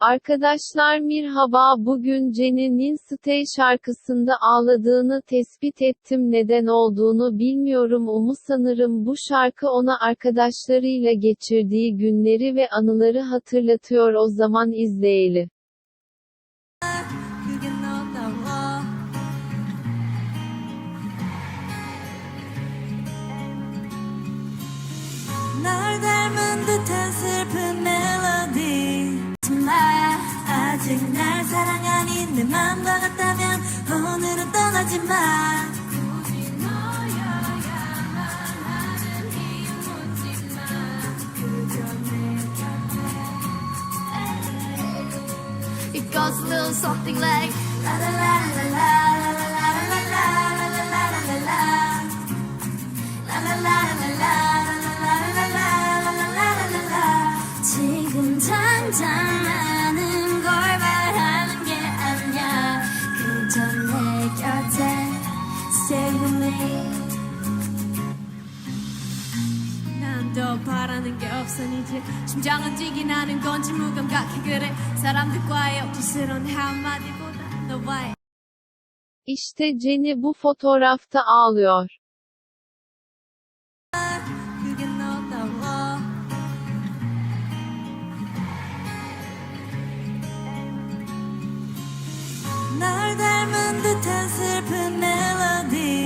Arkadaşlar merhaba bugün Jenny'nin Stay şarkısında ağladığını tespit ettim. Neden olduğunu bilmiyorum. Umu sanırım bu şarkı ona arkadaşlarıyla geçirdiği günleri ve anıları hatırlatıyor. O zaman izleyelim. 사랑하니 내 맘과 같다면 오늘은 떠나지 마 굳이 너여야만 하는 이유 묻지 마 그저 내 곁에 It goes a little something like la la la la la la la la la la la la La la la la la la la la la la la la la la 지금 당장 더 바라는 게 없으니지 심장은 뛰긴 하는 건지 무감각해 그래 사람들과의 억지스런 한마디보다 너와의 İşte Jenny bu fotoğrafta ağlıyor. 그게 너다워 날 닮은 듯한 슬픈 멜로디